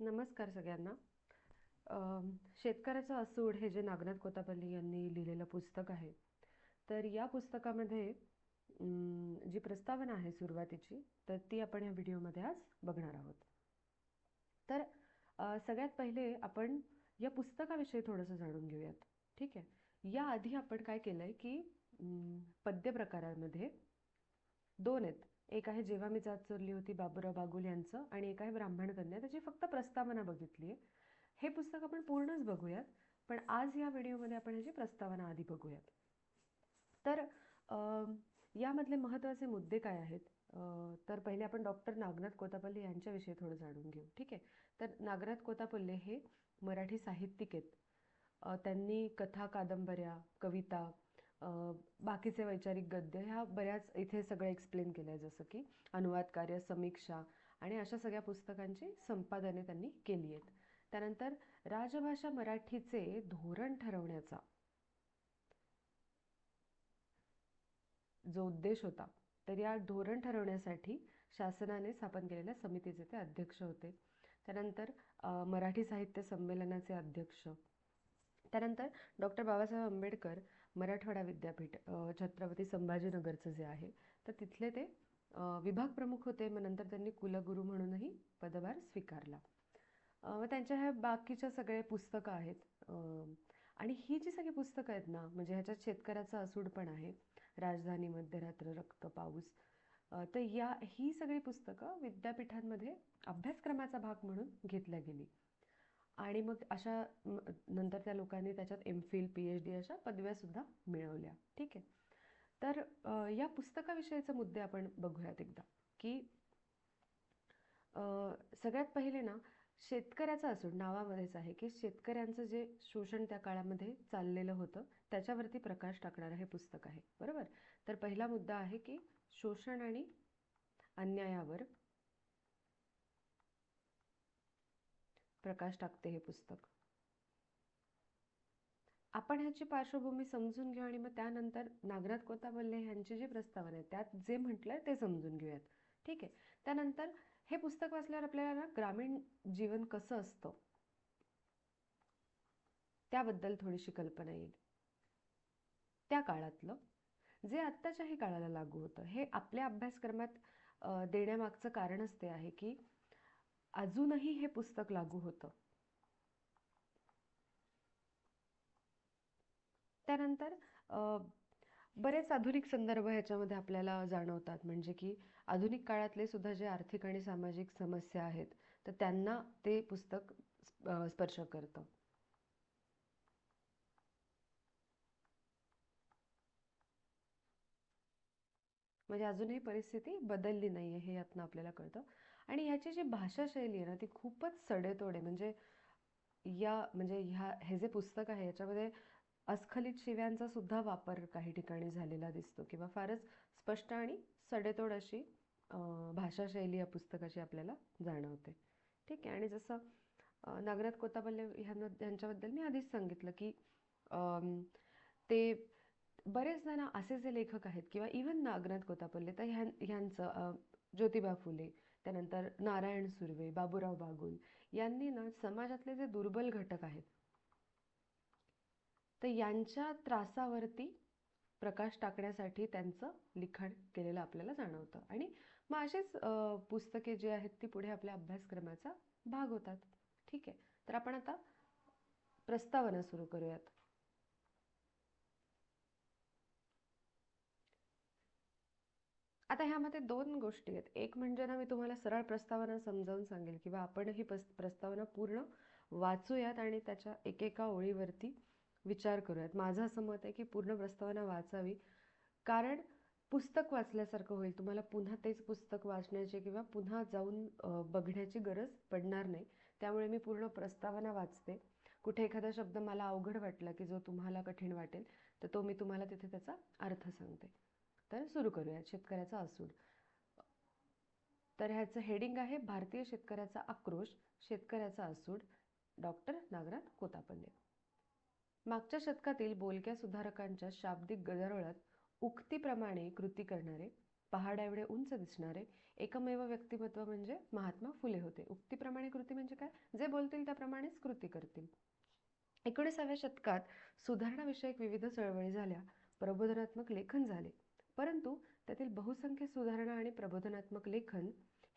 नमस्कार सगळ्यांना. शेतकऱ्याचं असूड हे जे नागनाथ कोतापल्ली यांनी लिहिलेलं पुस्तक आहे तर या पुस्तकामध्ये जी प्रस्तावना आहे सुरुवातीची तर ती आपण या व्हिडिओमध्ये आज बघणार आहोत. तर सगळ्यात पहिले आपण या पुस्तकाविषयी थोडंसं जाणून घेऊयात. ठीक आहे? याआधी आपण काय केलं आहे की पद्य प्रकारामध्ये दोन आहेत. एक आहे जेव्हा मी जात चोरली होती बाबुराव बागुल यांचं आणि एक आहे ब्राह्मण कन्या त्याची फक्त प्रस्तावना बघितली आहे हे पुस्तक आपण पूर्णच बघूयात पण आज या व्हिडिओमध्ये आपण ह्याची प्रस्तावना आधी बघूयात. तर यामधले महत्त्वाचे मुद्दे काय आहेत? तर पहिले आपण डॉक्टर नागनाथ कोतापल्ले यांच्याविषयी थोडं जाणून घेऊ ठीक आहे? तर नागनाथ कोतापल्ले हे मराठी साहित्यिक आहेत. त्यांनी कथा कादंबऱ्या कविता बाकीचे वैचारिक गद्य ह्या बऱ्याच इथे सगळं एक्सप्लेन केलं आहे जसं की अनुवाद कार्य समीक्षा आणि अशा सगळ्या पुस्तकांची संपादने त्यांनी केली आहेत. त्यानंतर राजभाषा मराठीचे धोरण ठरवण्याचा जो उद्देश होता तर या धोरण ठरवण्यासाठी शासनाने स्थापन केलेल्या समितीचे ते अध्यक्ष होते. त्यानंतर मराठी साहित्य संमेलनाचे अध्यक्ष. त्यानंतर डॉक्टर बाबासाहेब आंबेडकर मराठवाडा विद्यापीठ छत्रपती संभाजीनगरचं जे आहे तर तिथले ते विभाग प्रमुख होते. मग नंतर त्यांनी कुलगुरू म्हणूनही पदभार स्वीकारला. त्यांच्या ह्या बाकीच्या सगळे पुस्तकं आहेत. आणि ही जी सगळी पुस्तकं आहेत ना म्हणजे ह्याच्यात शेतकऱ्याचं असूड पण आहे. राजधानी मध्यरात्र रक्त पाऊस. तर या ही सगळी पुस्तकं विद्यापीठांमध्ये अभ्यासक्रमाचा भाग म्हणून घेतल्या गेली. आणि मग अशा नंतर त्या लोकांनी त्याच्यात M Phil P H D अशा पदव्यासुद्धा मिळवल्या. ठीक आहे? तर या पुस्तकाविषयीचे मुद्दे आपण बघूयात एकदा. की सगळ्यात पहिले ना शेतकऱ्याचा असून नावामध्येच आहे की शेतकऱ्यांचं जे शोषण त्या काळामध्ये चाललेलं होतं त्याच्यावरती प्रकाश टाकणारं हे पुस्तक आहे. बरोबर? तर पहिला मुद्दा आहे की शोषण आणि अन्यायावर प्रकाश टाकते हे पुस्तक. आपण ह्याची पार्श्वभूमी समजून घेऊ आणि मग त्यानंतर नागनाथ कोतापल्ले यांची जी प्रस्तावना आहे त्यात जे म्हटलंय ते समजून घेऊयात. ठीक आहे? त्यानंतर हे पुस्तक वाचल्यावर आपल्याला ना ग्रामीण जीवन कसं असतं? त्याबद्दल थोडीशी कल्पना येईल. त्या काळातलं जे आत्ताच्याही काळाला लागू होतं हे आपल्या अभ्यासक्रमात देण्यामागचं कारणच ते आहे की अजूनही हे पुस्तक लागू होतं. त्यानंतर बरेच आधुनिक संदर्भ ह्याच्यामध्ये आपल्याला जाणवतात. म्हणजे की आधुनिक काळातले सुद्धा जे आर्थिक आणि सामाजिक समस्या आहेत तर त्यांना ते पुस्तक स्पर्श करतं. म्हणजे अजूनही परिस्थिती बदलली नाही आहे हे यातनं आपल्याला कळतं. आणि ह्याची जी भाषाशैली आहे ना ती खूपच सडेतोड आहे. म्हणजे या म्हणजे ह्या हे जे पुस्तक आहे याच्यामध्ये अस्खलित शिव्यांचा सुद्धा वापर काही ठिकाणी झालेला दिसतो किंवा फारच स्पष्ट आणि सडेतोड अशी भाषाशैली या पुस्तकाची आपल्याला जाणवते. ठीक आहे. आणि जसं नागनाथ कोतापल्ले ह्यांना यांच्याबद्दल मी आधीच सांगितलं की ते बरेच जण असे जे लेखक आहेत किंवा इवन नागनाथ कोतापल्ले तर ह्यां ह्यांचं ज्योतिबा फुले त्यानंतर नारायण सुर्वे बाबुराव बागुल यांनी ना समाजातले जे दुर्बल घटक आहेत तर यांच्या त्रासावरती प्रकाश टाकण्यासाठी त्यांचं लिखाण केलेलं आपल्याला जाणवतं. आणि मग अशीच पुस्तके जी आहेत ती पुढे आपल्या अभ्यासक्रमाचा भाग होतात. ठीक आहे. तर आपण आता प्रस्तावना सुरू करूयात. आता ह्यामध्ये दोन गोष्टी आहेत. एक म्हणजे ना मी तुम्हाला सरळ प्रस्तावना समजावून सांगेल किंवा आपण ही प्रस्तावना पूर्ण वाचूयात आणि त्याच्या एकेका ओळीवरती विचार करूयात. माझं असं मत आहे की पूर्ण प्रस्तावना वाचावी. कारण पुस्तक वाचल्यासारखं होईल. तुम्हाला पुन्हा तेच पुस्तक वाचण्याची किंवा पुन्हा जाऊन बघण्याची गरज पडणार नाही. त्यामुळे मी पूर्ण प्रस्तावना वाचते. कुठे एखादा शब्द मला अवघड वाटला की जो तुम्हाला कठीण वाटेल तर तो मी तुम्हाला तिथे त्याचा अर्थ सांगते. तर सुरू करूयात शेतकऱ्याचा असूड तर ह्याचं हेडिंग आहे भारतीय शेतकऱ्याचा आक्रोश शेतकऱ्याचा असूड डॉक्टर नागराज कोतापल्ले. मागच्या शतकातील बोलक्या सुधारकांच्या शाब्दिक गदारोळात उक्तीप्रमाणे कृती करणारे पहाडाएवढे उंच दिसणारे एकमेव व्यक्तिमत्व म्हणजे महात्मा फुले होते. उक्तीप्रमाणे कृती म्हणजे काय? जे बोलतील त्याप्रमाणेच कृती करतील. एकोणीसाव्या शतकात सुधारणाविषयक विविध चळवळी झाल्या. प्रबोधनात्मक लेखन झाले. परंतु त्यातील बहुसंख्य सुधारणा आणि प्रबोधनात्मक लेखन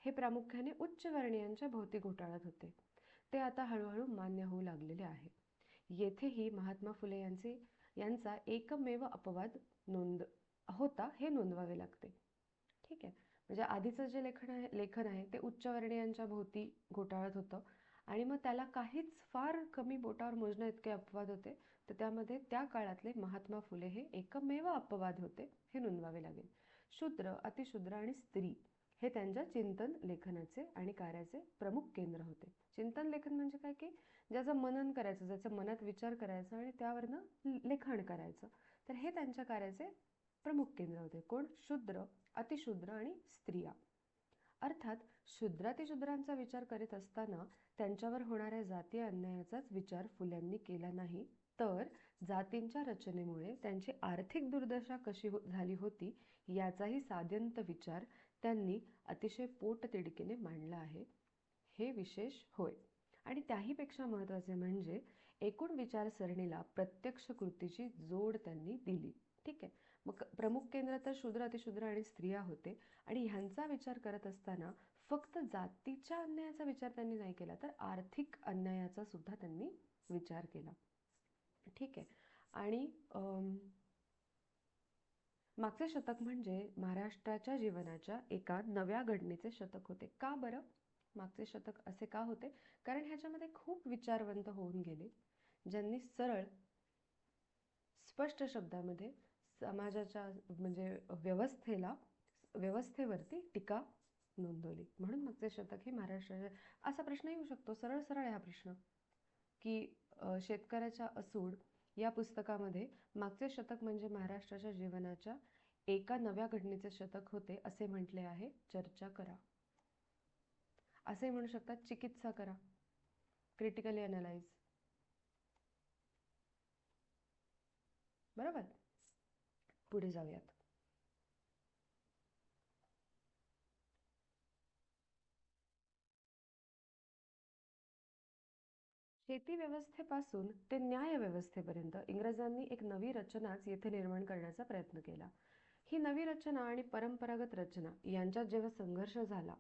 हे प्रामुख्याने उच्च वर्णीयांच्या भोवती घोटाळत होते. ते आता हळूहळू मान्य होऊ लागलेले आहे. येथेही महात्मा फुले यांचे यांचा एकमेव अपवाद नोंद होता हे नोंदवावे लागते. ठीक आहे. म्हणजे आधीचं जे लेखन आहे लेखन आहे ते उच्चवर्णीयांच्या भोवती घोटाळत होतं. आणि मग त्याला काहीच फार कमी बोटावर मोजण्या इतके अपवाद होते. तर त्यामध्ये त्या काळातले महात्मा फुले हे एकमेव अपवाद होते हे नोंदवावे लागेल. शूद्र अतिशूद्र आणि स्त्री हे त्यांच्या चिंतन लेखनाचे आणि कार्याचे प्रमुख केंद्र होते. चिंतन लेखन म्हणजे काय की ज्याचं मनन करायचं ज्याचं मनात विचार करायचा आणि त्यावरनं लेखन करायचं. तर हे त्यांच्या कार्याचे प्रमुख केंद्र होते. कोण? शूद्र अतिशूद्र आणि स्त्रिया. अर्थात शूद्रातिशूद्रांचा विचार करीत असताना त्यांच्यावर होणाऱ्या जातीय अन्यायाचाच विचार फुल्यांनी केला नाही तर जातींच्या रचनेमुळे त्यांची आर्थिक दुर्दशा कशी हो झाली होती याचाही साद्यंत विचार त्यांनी अतिशय पोटतिडकीने मांडला आहे. हे विशेष होय. आणि त्याहीपेक्षा महत्त्वाचे म्हणजे एकूण विचारसरणीला प्रत्यक्ष कृतीची जोड त्यांनी दिली. ठीक आहे. मग प्रमुख केंद्र तर शूद्र अतिशूद्र आणि स्त्रिया होते. आणि ह्यांचा विचार करत असताना फक्त जातीच्या अन्यायाचा विचार त्यांनी नाही केला तर आर्थिक अन्यायाचा सुद्धा त्यांनी विचार केला. ठीक आहे. आणि मागचे शतक म्हणजे महाराष्ट्राच्या जीवनाच्या एका नव्या घडणीचे शतक होते. का बरं? मागचे शतक असे का होते? कारण ह्याच्यामध्ये खूप विचारवंत होऊन गेले ज्यांनी सरळ स्पष्ट शब्दामध्ये समाजाच्या म्हणजे व्यवस्थेला व्यवस्थेवरती टीका नोंदवली. म्हणून मागचे शतक हे महाराष्ट्राच्या असा प्रश्न येऊ शकतो. सरळ सरळ हा प्रश्न. की शेतकऱ्याच्या असूड या पुस्तकामध्ये मागचे शतक म्हणजे महाराष्ट्राच्या जीवनाच्या एका नव्या घटनेचे शतक होते असे म्हटले आहे चर्चा करा. असे म्हणू शकतात चिकित्सा करा. क्रिटिकली अनालाइज बरोबर? पुढे जाऊयात. शेती व्यवस्थेपासून ते न्याय व्यवस्थेपर्यंत इंग्रजांनी एक नवी रचनाच येथे निर्माण करण्याचा प्रयत्न केला. ही नवी रचना आणि परंपरागत रचना यांच्यात जेव्हा संघर्ष झाला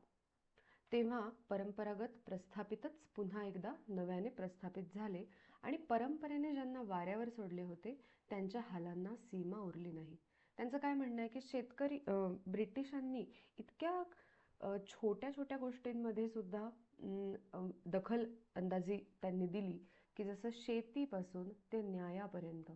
तेव्हा परंपरागत प्रस्थापितच पुन्हा एकदा नव्याने प्रस्थापित झाले आणि परंपरेने ज्यांना वाऱ्यावर सोडले होते त्यांच्या हालांना सीमा उरली नाही. त्यांचं काय म्हणणं आहे की शेतकरी ब्रिटिशांनी इतक्या छोट्या छोट्या गोष्टींमध्ये सुद्धा दखल अंदाजी त्यांनी दिली की जसं शेतीपासून ते न्यायापर्यंत.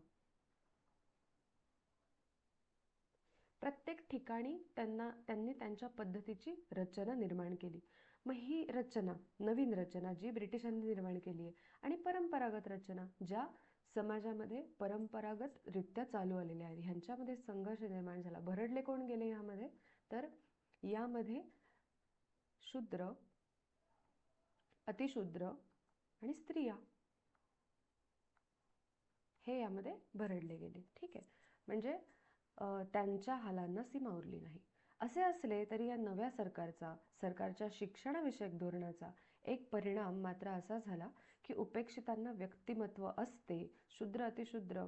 प्रत्येक ठिकाणी त्यांना त्यांनी त्यांच्या पद्धतीची रचना निर्माण केली. मग ही रचना नवीन रचना जी ब्रिटिशांनी निर्माण केली आहे आणि परंपरागत रचना ज्या समाजामध्ये परंपरागतरित्या चालू आलेल्या आहेत. ह्यांच्यामध्ये संघर्ष निर्माण झाला. भरडले कोण गेले यामध्ये? तर यामध्ये शूद्र अतिशूद्र आणि स्त्रिया हे यामध्ये भरडले गेले. ठीक आहे. म्हणजे त्यांच्या हालांना सीमा उरली नाही. असे असले तरी या नव्या सरकारचा सरकारच्या शिक्षणविषयक धोरणाचा एक परिणाम मात्र असा झाला की उपेक्षितांना व्यक्तिमत्व असते शूद्र अतिशूद्र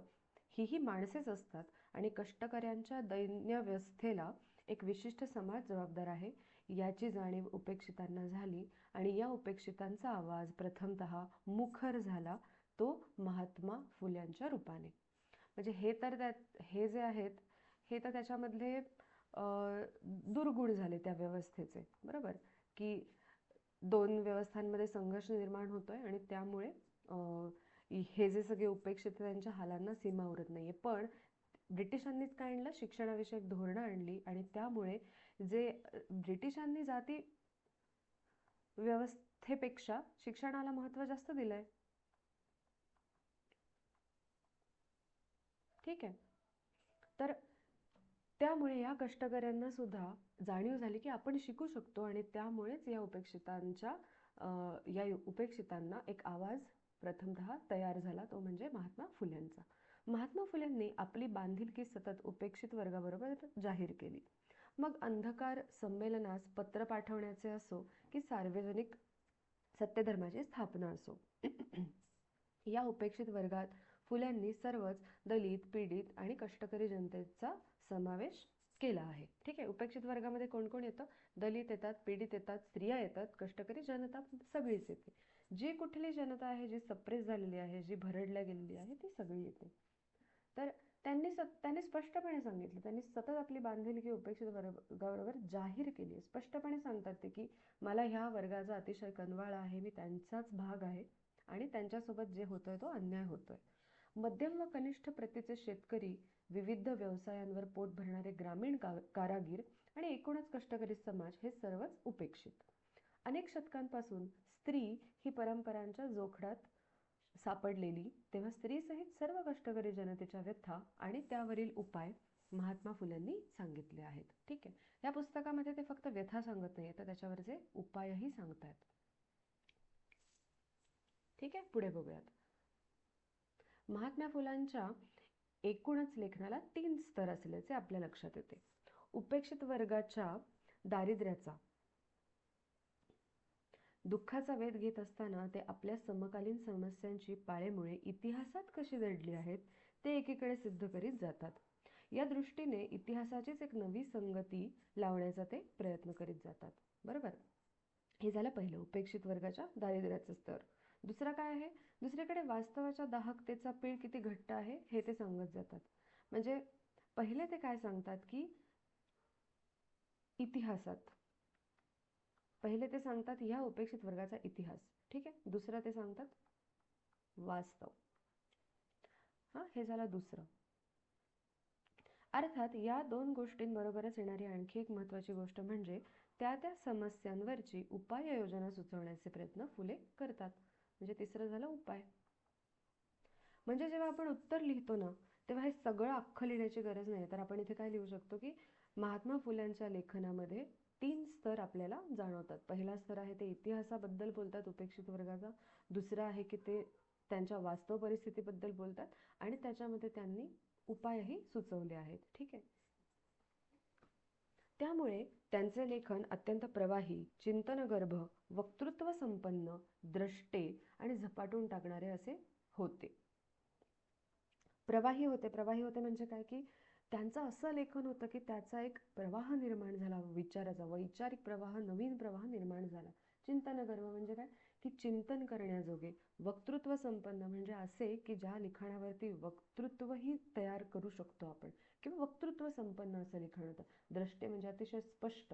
हीही माणसेच असतात आणि कष्टकऱ्यांच्या दैन्यव्यवस्थेला एक विशिष्ट समाज जबाबदार आहे. याची जाणीव उपेक्षितांना झाली आणि या उपेक्षितांचा आवाज प्रथमत मुखर झाला तो महात्मा फुल्यांच्या रूपाने. म्हणजे हे तर त्यात हे जे आहेत हे तर त्याच्यामधले दुर्गुण झाले त्या व्यवस्थेचे बरोबर? की दोन व्यवस्थांमध्ये संघर्ष निर्माण होतो आहे आणि त्यामुळे हे जे सगळे उपेक्षित त्यांच्या हालांना सीमा उरत नाही आहे पण ब्रिटिशांनीच काय आणलं? शिक्षणाविषयक धोरणं आणली आणि त्यामुळे जे ब्रिटिशांनी जाती व्यवस्थेपेक्षा शिक्षणाला महत्त्व जास्त दिलंय. ठीक आहे. तर त्यामुळे या कष्टकऱ्यांना सुद्धा जाणीव झाली की आपण शिकू शकतो आणि त्यामुळेच या उपेक्षितांच्या या उपेक्षितांना एक आवाज प्रथमतः तयार झाला तो म्हणजे महात्मा फुल्यांचा. महात्मा फुल्यांनी आपली बांधिलकी सतत उपेक्षित वर्गाबरोबर जाहीर केली. मग अंधकार संमेलनास पत्र पाठवण्याचे असो की सार्वजनिक सत्यधर्माची स्थापना असो या उपेक्षित वर्गात फुल्यांनी सर्वच दलित पीडित आणि कष्टकरी जनतेचा समावेश केला आहे. ठीक आहे? उपेक्षित वर्गामध्ये कोण कोण येतं? दलित येतात पीडित येतात स्त्रिया येतात कष्टकरी जनता सगळीच येते. जी कुठली जनता आहे जी सप्रेस झालेली आहे जी भरडल्या गेलेली आहे ती सगळी येते. तर त्यांनी स त्यांनी स्पष्टपणे सांगितलं त्यांनी सतत आपली बांधिलकी उपेक्षित वर्गाबरोबर जाहीर केली स्पष्टपणे सांगतात ते की मला ह्या वर्गाचा अतिशय कनवाळा आहे मी त्यांचाच भाग आहे आणि त्यांच्यासोबत जे होतोय तो अन्याय होतोय. मध्यम व कनिष्ठ प्रतीचे शेतकरी विविध व्यवसायांवर पोट भरणारे ग्रामीण का कारागीर आणि एकूणच कष्टकरी समाज हे सर्वच उपेक्षित. अनेक शतकांपासून स्त्री ही परंपरांच्या जोखडात सापडलेली तेव्हा स्त्रीसहित सर्व कष्टकरी जनतेच्या व्यथा आणि त्यावरील उपाय महात्मा फुलेंनी सांगितले आहेत. ठीक आहे. या पुस्तकामध्ये ते फक्त व्यथा सांगत नाही तर त्याच्यावरचे उपायही सांगतायत. ठीक आहे? पुढे बघूयात. महात्मा फुलांच्या एकूणच लेखनाला तीन स्तर असल्याचे आपल्या लक्षात येते. उपेक्षित वर्गाच्या दारिद्र्याचा दुःखाचा वेध घेत असताना ते आपल्या समकालीन समस्यांची पाळेमुळे इतिहासात कशी दडली आहेत ते एकीकडे सिद्ध करीत जातात. या दृष्टीने इतिहासाचीच एक नवी संगती लावण्याचा ते प्रयत्न करीत जातात. बरोबर? हे झालं पहिलं उपेक्षित वर्गाच्या दारिद्र्याचं स्तर. दुसरं काय आहे? दुसरीकडे वास्तवाच्या दाहकतेचा पीळ किती घट्ट आहे हे ते सांगत जातात. म्हणजे पहिले ते काय सांगतात की इतिहासात. पहिले ते सांगतात ह्या उपेक्षित वर्गाचा इतिहास. ठीक आहे? दुसरं ते सांगतात वास्तव. हां हे झालं दुसरं. अर्थात या दोन गोष्टींबरोबरच येणारी आणखी एक महत्त्वाची गोष्ट म्हणजे त्या त्या समस्यांवरची उपाययोजना सुचवण्याचे प्रयत्न फुले करतात. म्हणजे तिसरं झालं उपाय. म्हणजे जेव्हा आपण उत्तर लिहितो ना तेव्हा हे सगळं अख्खं लिहिण्याची गरज नाही तर आपण इथे काय लिहू शकतो की महात्मा फुल्यांच्या लेखनामध्ये तीन स्तर आपल्याला जाणवतात. पहिला स्तर आहे ते इतिहासाबद्दल बोलतात उपेक्षित वर्गाचा. दुसरा आहे की ते त्यांच्या वास्तव परिस्थितीबद्दल बोलतात. आणि त्याच्यामध्ये त्यांनी उपायही सुचवले आहेत. ठीक आहे? त्यामुळे त्यांचे लेखन अत्यंत प्रवाही चिंतनगर्भ वक्तृत्व संपन्न द्रष्टे आणि झपाटून टाकणारे असे होते. प्रवाही होते. प्रवाही होते म्हणजे काय? की त्यांचं असं लेखन होतं की त्याचा एक प्रवाह निर्माण झाला विचाराचा वैचारिक प्रवाह नवीन प्रवाह निर्माण झाला. चिंतनगर्भ म्हणजे काय? की चिंतन करण्याजोगे. वक्तृत्व संपन्न म्हणजे असे की ज्या लिखाणावरती वक्तृत्वही तयार करू शकतो आपण. किंवा वक्तृत्व संपन्न असं लिखाण होतं. द्रष्टे म्हणजे अतिशय स्पष्ट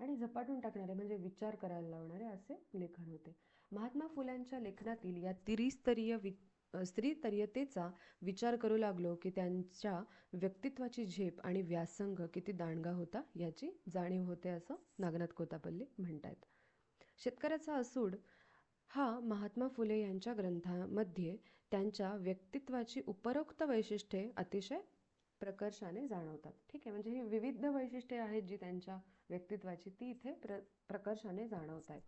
आणि झपाटून टाकणारे म्हणजे विचार करायला लावणारे असे लेखन होते. महात्मा फुल्यांच्या लेखनातील या त्रिस्तरीय वि स्त्रीतरीयतेचा विचार करू लागलो की त्यांच्या व्यक्तित्वाची झेप आणि व्यासंग किती दांडगा होता याची जाणीव होते असं नागनाथ कोतापल्ली म्हणतात शेतकऱ्याचा असूड हा महात्मा फुले यांच्या ग्रंथामध्ये त्यांच्या व्यक्तित्वाची उपरोक्त वैशिष्ट्ये अतिशय प्रकर्षाने जाणवतात. ठीक आहे म्हणजे ही विविध वैशिष्ट्ये आहेत जी त्यांच्या व्यक्तित्वाची ती इथे प्र प्रकर्षाने जाणवत आहेत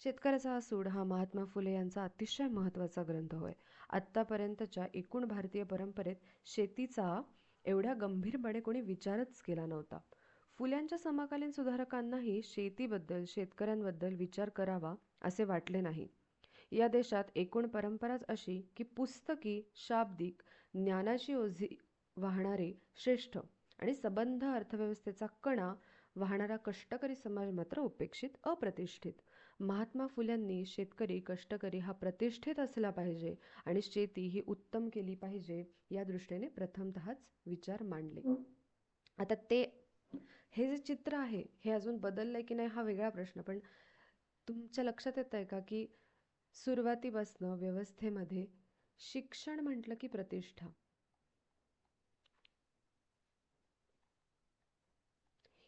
शेतकऱ्याचा सूड हा महात्मा फुले यांचा अतिशय महत्त्वाचा ग्रंथ होय. आत्तापर्यंतच्या एकूण भारतीय परंपरेत शेतीचा एवढ्या गंभीरपणे कोणी विचारच केला नव्हता. फुल्यांच्या समकालीन सुधारकांनाही शेतीबद्दल शेतकऱ्यांबद्दल विचार करावा असे वाटले नाही. या देशात एकूण परंपराच अशी की पुस्तकी शाब्दिक ज्ञानाची ओझी वाहणारे श्रेष्ठ आणि सबंध अर्थव्यवस्थेचा कणा वाहणारा कष्टकरी समाज मात्र उपेक्षित अप्रतिष्ठित. महात्मा फुल्यांनी शेतकरी कष्टकरी हा प्रतिष्ठित असला पाहिजे आणि शेती ही उत्तम केली पाहिजे या दृष्टीने प्रथमतःच विचार मांडले. आता ते हे जे चित्र आहे हे अजून बदललंय की नाही हा वेगळा प्रश्न पण तुमच्या लक्षात येत आहे का की सुरुवातीपासनं व्यवस्थेमध्ये शिक्षण म्हटलं की प्रतिष्ठा?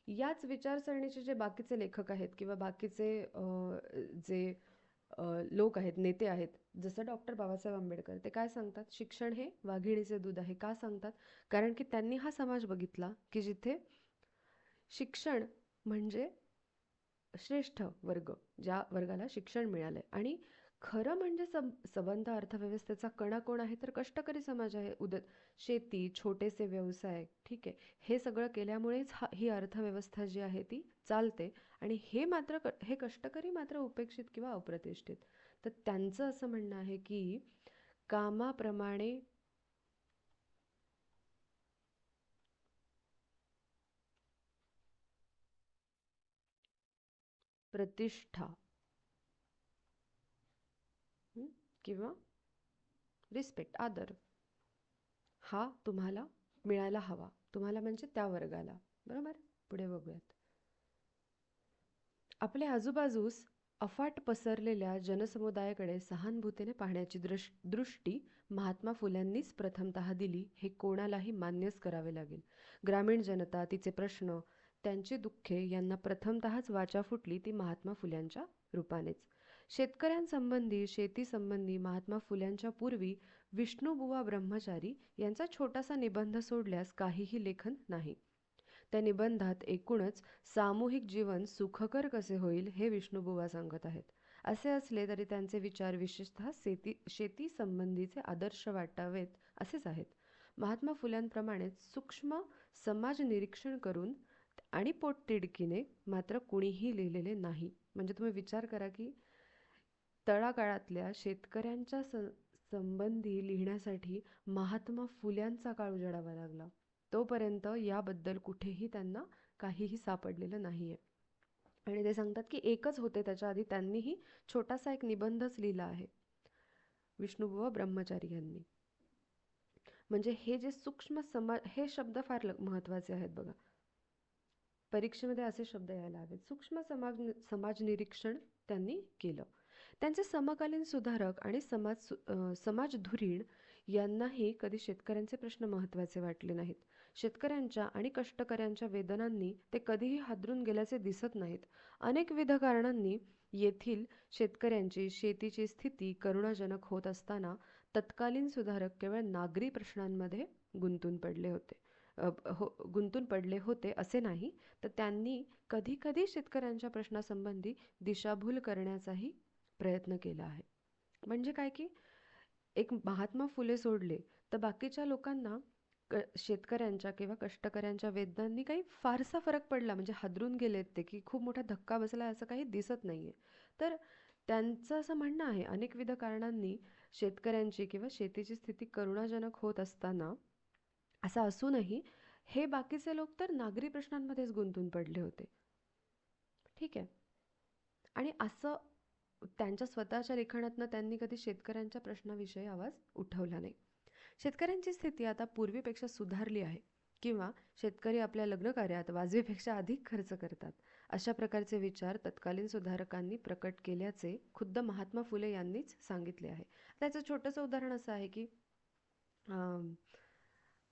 याच विचारसरणीचे जे बाकीचे लेखक आहेत किंवा बाकीचे जे लोक आहेत नेते आहेत जसं डॉक्टर बाबासाहेब आंबेडकर ते काय सांगतात? शिक्षण हे वाघिणीचे दूध आहे का सांगतात? कारण की त्यांनी हा समाज बघितला की जिथे शिक्षण म्हणजे श्रेष्ठ वर्ग ज्या वर्गाला शिक्षण मिळालं आहे आणि खरं म्हणजे सब संबंध अर्थव्यवस्थेचा कणा कोण आहे तर कष्टकरी समाज आहे. उद शेती छोटेसे व्यवसाय ठीक आहे. हे सगळं केल्यामुळेच हा ही अर्थव्यवस्था जी आहे ती चालते आणि हे मात्र क हे कष्टकरी मात्र उपेक्षित किंवा अप्रतिष्ठित. तर त्यांचं असं म्हणणं आहे की कामाप्रमाणे प्रतिष्ठा हं? किंवा रिस्पेक्ट आदर हा तुम्हाला मिळायला हवा. तुम्हाला म्हणजे त्या वर्गाला. बरोबर? पुढे बघूयात. आपल्या आजूबाजूस अफाट पसरलेल्या जनसमुदायाकडे सहानुभूतीने पाहण्याची दृश दृष्टी महात्मा फुल्यांनीच प्रथमतः दिली हे कोणालाही मान्यच करावे लागेल. ग्रामीण जनता तिचे प्रश्न त्यांची दुःखे यांना प्रथमतःच वाचा फुटली ती महात्मा फुल्यांच्या रूपानेच. शेतकऱ्यांसंबंधी शेतीसंबंधी महात्मा फुल्यांच्या पूर्वी विष्णुबुवा ब्रह्मचारी यांचा छोटासा निबंध सोडल्यास काहीही लेखन नाही. त्या निबंधात एकूणच सामूहिक जीवन सुखकर कसे होईल हे विष्णुबुवा सांगत आहेत. असे असले तरी त्यांचे विचार विशेषतः शेती शेती संबंधीचे आदर्श वाटावेत असेच आहेत. महात्मा फुल्यांप्रमाणेच सूक्ष्म समाज निरीक्षण करून आणि पोटतिडकीने मात्र कुणीही लिहिलेले नाही. म्हणजे तुम्ही विचार करा की तळागाळातल्या शेतकऱ्यांच्या स संबंधी लिहिण्यासाठी महात्मा फुल्यांचा काळ उजाडावा लागला. तोपर्यंत याबद्दल कुठेही त्यांना काहीही सापडलेलं नाही आहे आणि ते सांगतात की एकच होते त्याच्या आधी त्यांनीही छोटासा एक निबंधच लिहिला आहे. विष्णुबुवा ब्रह्मचारी यांनी. म्हणजे हे जे सूक्ष्म समाज हे शब्द फार महत्त्वाचे आहेत बघा. परीक्षेमध्ये असे शब्द यायला हवेत. सूक्ष्म समाज समाज निरीक्षण त्यांनी केलं. त्यांचे समकालीन सुधारक आणि समाज समाज धुरीण यांनाही कधी शेतकऱ्यांचे प्रश्न महत्त्वाचे वाटले नाहीत. शेतकऱ्यांच्या आणि कष्टकऱ्यांच्या वेदनांनी ते कधीही हादरून गेल्याचे दिसत नाहीत. अनेकविध कारणांनी येथील शेतकऱ्यांची शेतीची स्थिती करुणाजनक होत असताना तत्कालीन सुधारक केवळ नागरी प्रश्नांमध्ये गुंतून पडले होते. हो गुंतून पडले होते असे नाही तर त्यांनी कधीकधी शेतकऱ्यांच्या प्रश्नासंबंधी दिशाभूल करण्याचाही प्रयत्न केला आहे. म्हणजे काय की एक महात्मा फुले सोडले तर बाकीच्या लोकांना क शेतकऱ्यांच्या किंवा कष्टकऱ्यांच्या वेदनांनी काही फारसा फरक पडला. म्हणजे हादरून गेलेत ते की खूप मोठा धक्का बसला असं काही दिसत नाही आहे तर त्यांचं असं म्हणणं आहे अनेकविध कारणांनी शेतकऱ्यांची किंवा शेतीची स्थिती करुणाजनक होत असताना असं असूनही हे बाकीचे लोक तर नागरी प्रश्नांमध्येच गुंतून पडले होते. ठीक आहे. आणि असं त्यांच्या स्वतःच्या लिखाणातनं त्यांनी कधी शेतकऱ्यांच्या प्रश्नाविषयी आवाज उठवला नाही. शेतकऱ्यांची स्थिती आता पूर्वीपेक्षा सुधारली आहे किंवा शेतकरी आपल्या लग्नकार्यात वाजवीपेक्षा अधिक खर्च करतात. अशा प्रकारचे विचार तत्कालीन सुधारकांनी प्रकट केल्याचे खुद्द महात्मा फुले यांनीच सांगितले आहे. त्याचं छोटंसं उदाहरण असं आहे की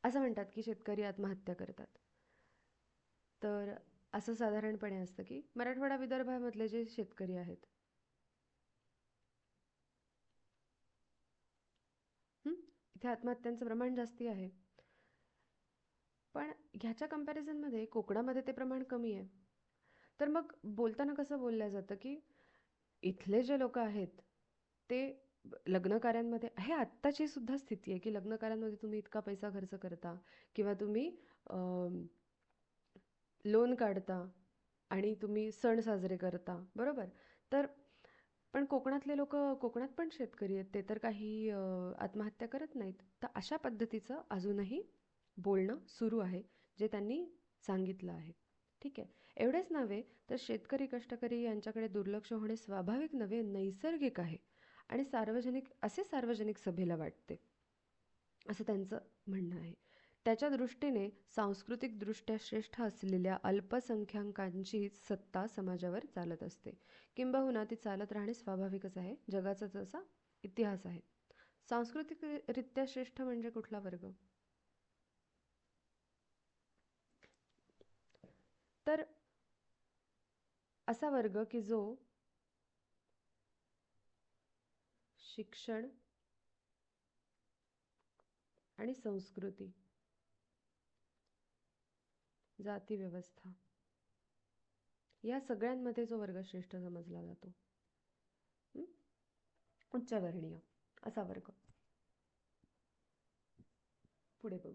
असं म्हणतात की शेतकरी आत्महत्या करतात. तर असं साधारणपणे असतं की मराठवाडा विदर्भामधले जे शेतकरी आहेत इथे आत्महत्यांचं प्रमाण जास्ती आहे. पण ह्याच्या कम्पॅरिझनमध्ये कोकणामध्ये ते प्रमाण कमी आहे. तर मग बोलताना कसं बोललं जातं की इथले जे लोक आहेत ते लग्नकार्यांमध्ये हे आत्ताची सुद्धा स्थिती आहे की लग्नकार्यांमध्ये तुम्ही इतका पैसा खर्च करता किंवा तुम्ही लोन काढता आणि तुम्ही सण साजरे करता बरोबर? तर पण कोकणातले लोक कोकणात पण शेतकरी आहेत. ते तर काही आत्महत्या करत नाहीत. तर अशा पद्धतीचं अजूनही बोलणं सुरू आहे जे त्यांनी सांगितलं आहे. ठीक आहे. एवढेच नव्हे तर शेतकरी कष्टकरी यांच्याकडे दुर्लक्ष होणे स्वाभाविक नव्हे नैसर्गिक आहे. आणि सार्वजनिक असे सार्वजनिक सभेला वाटते. असं त्यांचं म्हणणं आहे. त्याच्या दृष्टीने सांस्कृतिकदृष्ट्या श्रेष्ठ असलेल्या अल्पसंख्याकांची सत्ता समाजावर चालत असते. किंबहुना ती चालत राहणे स्वाभाविकच आहे. जगाचा जसा इतिहास आहे. सांस्कृतिकरित्या श्रेष्ठ म्हणजे कुठला वर्ग? तर असा वर्ग की जो शिक्षण आणि संस्कृती जातीव्यवस्था या सगळ्यांमध्ये जो वर्ग श्रेष्ठ समजला जातो. उच्चवर्णीय. असा वर्ग. पुढे बघू.